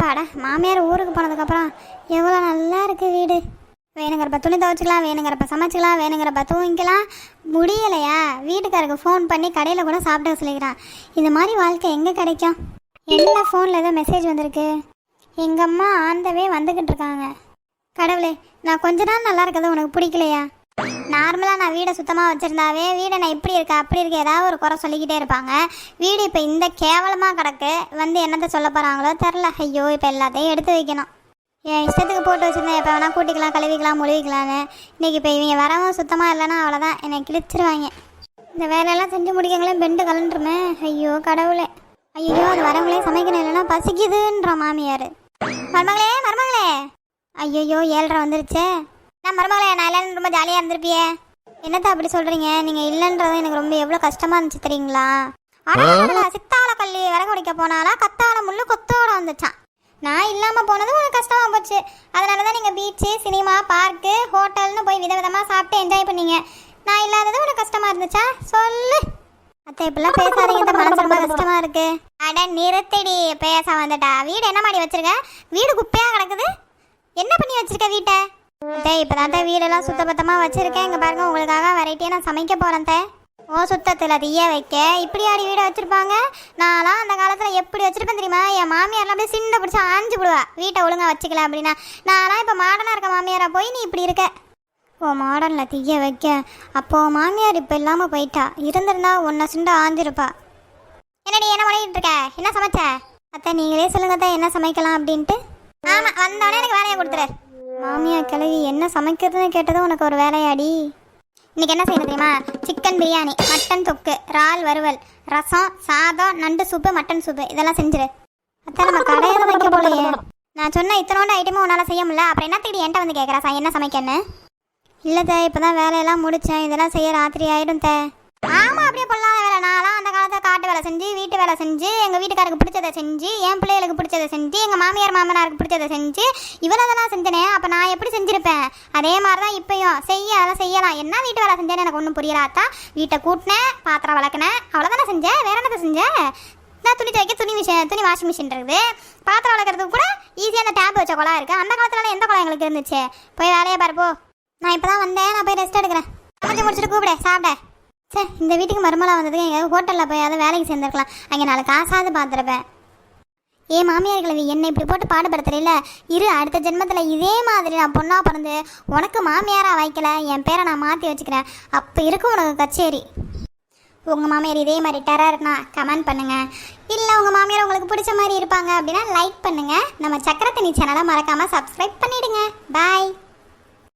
அப்பாடா மாமியார் ஊருக்கு போனதுக்கப்புறம் எவ்வளோ நல்லா இருக்குது வீடு. வேணுங்கிறப்ப துணி துவைச்சிக்கலாம் வேணுங்கிறப்ப சமைச்சிக்கலாம் வேணுங்கிறப்ப தூங்கிக்கலாம். முடியலையா? வீட்டுக்காரருக்கு ஃபோன் பண்ணி கடையில் கூட சாப்பிட சொல்லிக்கிறான். இந்த மாதிரி வாழ்க்கை எங்கே கிடைக்கும்? என்ன ஃபோனில் ஏதோ மெசேஜ் வந்திருக்கு? எங்கள் அம்மா ஆந்தவே வந்துக்கிட்டு இருக்காங்க. கடவுளே நான் கொஞ்ச நாள் நல்லா இருக்கிறது உனக்கு பிடிக்கலையா? நார்மலாக நான் வீடை சுத்தமாக வச்சுருந்தாவே வீடை நான் இப்படி இருக்க அப்படி இருக்க ஏதாவது ஒரு குறை சொல்லிக்கிட்டே இருப்பாங்க. வீடு இப்போ இந்த கேவலமாக கிடக்கு வந்து என்னத்தை சொல்ல போகிறாங்களோ தெரில ஐயோ இப்போ எல்லாத்தையும் எடுத்து வைக்கணும். என் இஷ்டத்துக்கு போட்டு வச்சுருந்தேன் எப்போ வேணால் கூட்டிக்கலாம் கழுவிக்கலாம் முழுவிக்கலான்னு இன்றைக்கி இப்போ இவங்க வரவும் சுத்தமாக இல்லைன்னா அவ்வளோதான் என்னை கிழிச்சிருவாங்க. இந்த வேலையெல்லாம் செஞ்சு முடிக்கங்களே பெண்டு கலண்டுருமே ஐயோ கடவுளே. ஐயோ அது வரவங்களே சமைக்கணும் இல்லைன்னா பசிக்குதுன்ற மாமியார். மருமகளே மருமகளே. ஐயோ ஏழ்ரை வந்துருச்சே. நான் மருமகளே நான் இல்லைன்னு ரொம்ப ஜாலியாக இருந்திருப்பியே. என்னத்த அப்படி சொல்கிறீங்க நீங்கள் இல்லைன்றது எனக்கு ரொம்ப எவ்வளோ கஷ்டமாக இருந்துச்சு தெரியுங்களா? அடடடடட, சித்தாள கல்லி விறகு உடைக்க போனாலா கத்தாழ முள்ளு கொத்தோட வந்துச்சான் நான் இல்லாமல் போனது உனக்கு கஷ்டமாக போச்சு. அதனால தான் நீங்கள் பீச்சு சினிமா பார்க்கு ஹோட்டல்னு போய் விதவிதமாக சாப்பிட்டு என்ஜாய் பண்ணீங்க. நான் இல்லாதது உனக்கு கஷ்டமாக இருந்துச்சா? சொல்லு. அத்தை இப்படிலாம் பேசாதீங்க. இந்த மனசு ரொம்ப கஷ்டமா இருக்கு. அட நிறுத்தடி. பேச வந்துட்டா. வீடு என்ன மாடி வச்சிருக்க? வீடு குப்பையா கிடக்குது. என்ன பண்ணி வச்சிருக்க வீட்டை? அத்தை இப்பதான் தான் வீடெல்லாம் சுத்தபத்தமா வச்சிருக்கேன். இங்க பாருங்க உங்களுக்காக வெரைட்டியா நான் சமைக்க போறேன் தே. ஓ சுத்தத்தில் தீய வைக்க. இப்படி ஆடி வீடை வச்சுருப்பாங்க? நான்லாம் அந்த காலத்தில் எப்படி வச்சுருப்பேன் தெரியுமா? என் மாமியார்லாம் அப்படியே சிண்டை பிடிச்சி ஆஞ்சு விடுவா வீட்டை ஒழுங்காக வச்சுக்கல அப்படின்னா. நான்லாம் இப்போ மாடனாக இருக்க மாமியாராக போய் நீ இப்படி இருக்க. ஓ மாடனில் தீய வைக்க. அப்போது மாமியார் இப்போ இல்லாமல் போயிட்டா. இருந்திருந்தா உன்னை சுண்ட ஆஞ்சிருப்பா என்னடி என்ன பண்ணிட்டு இருக்க? என்ன சமைச்ச? அத்தை நீங்களே சொல்லுங்க அத்தை என்ன சமைக்கலாம் அப்படின்ட்டு. ஆமாம் வந்தோடனே எனக்கு வேலையை கொடுத்துரு. மாமியார் கிழவி என்ன சமைக்கிறதுன்னு கேட்டதும் உனக்கு ஒரு வேலையாடி. இன்னைக்கு என்ன செய்யணும் தெரியுமா? சிக்கன் பிரியாணி மட்டன் தொக்கு இறால் வறுவல் ரசம் சாதம் நண்டு சூப்பு மட்டன் சூப்பு இதெல்லாம் செஞ்சிரு. அத்தான் நம்ம கடையில் வைக்க போலையே. நான் சொன்ன இத்தனோட ஐட்டமும் உன்னால் செய்ய முடியல. அப்புறம் என்ன தேடி என்கிட்ட வந்து கேட்குறா சா என்ன சமைக்கன்னு? இல்லை தே இப்போ தான் வேலையெல்லாம் முடித்தேன் இதெல்லாம் செய்ய ராத்திரி ஆகிடும் தே. ஆமாம் அப்படியே பொல்லாத வேலை. நான்லாம் அந்த காலத்தில் காட்டு வேலை செஞ்சு வீட்டு வேலை செஞ்சு எங்கள் வீட்டுக்காருக்கு பிடிச்சதை செஞ்சு என் பிள்ளைகளுக்கு பிடிச்சதை செஞ்சு எங்கள் மாமியார் மாமனாருக்கு பிடிச்சதை செஞ்சு இவ்வளோதெல்லாம் செஞ்சனே அப்போ நான் எப்படி செஞ்சுருப்பேன்? அதே மாதிரி தான் இப்பயும். செய்ய அதை செய்யலாம். என்ன வீட்டு வேலை செஞ்சேன்னு எனக்கு ஒன்றும் புரியலாத்தா? வீட்டை கூட்டினேன் பாத்திரம் வளர்க்கினேன் அவ்வளோதானே செஞ்சேன் வேற என்னத்தை செஞ்சேன் நான் துணி துவைக்க துணி மிஷின் துணி வாஷிங் மிஷின் இருக்குது. பாத்திரம் வளர்க்குறதுக்கு கூட ஈஸியாக அந்த டேப் வச்ச குழா இருக்குது அந்த காலத்துலலாம் எந்த குழா எங்களுக்கு இருந்துச்சு? போய் வேலையை பாருப்போ நான் இப்போ தான் வந்தேன். நான் போய் ரெஸ்ட் எடுக்கிறேன். கொஞ்சம் முடிச்சுட்டு கூப்பிடு. சாப்பிட. சே இந்த வீட்டுக்கு மருமலா வந்ததுக்கு எங்கள் ஹோட்டலில் போய் அதை வேலைக்கு சேர்ந்துருக்கலாம். அங்கே நாலு காசாவது பார்த்துருப்பேன். ஏ மாமியார் கிழவி என்னை இப்படி போட்டு பாடுபடுத்துறீல இரு அடுத்த ஜென்மத்தில் இதே மாதிரி நான் பொண்ணாக பிறந்து உனக்கு மாமியாராக வைக்கல என் பேரை நான் மாற்றி வச்சுக்கிறேன். அப்போ இருக்கும் உனக்கு கச்சேரி. உங்கள் மாமியார் இதே மாதிரி டெரர்னா கமெண்ட் பண்ணுங்கள் இல்லை உங்கள் மாமியார் உங்களுக்கு பிடிச்ச மாதிரி இருப்பாங்க அப்படின்னா லைக் பண்ணுங்கள் நம்ம சக்கரத்தனி சேனலை மறக்காமல் சப்ஸ்கிரைப் பண்ணிவிடுங்க பாய்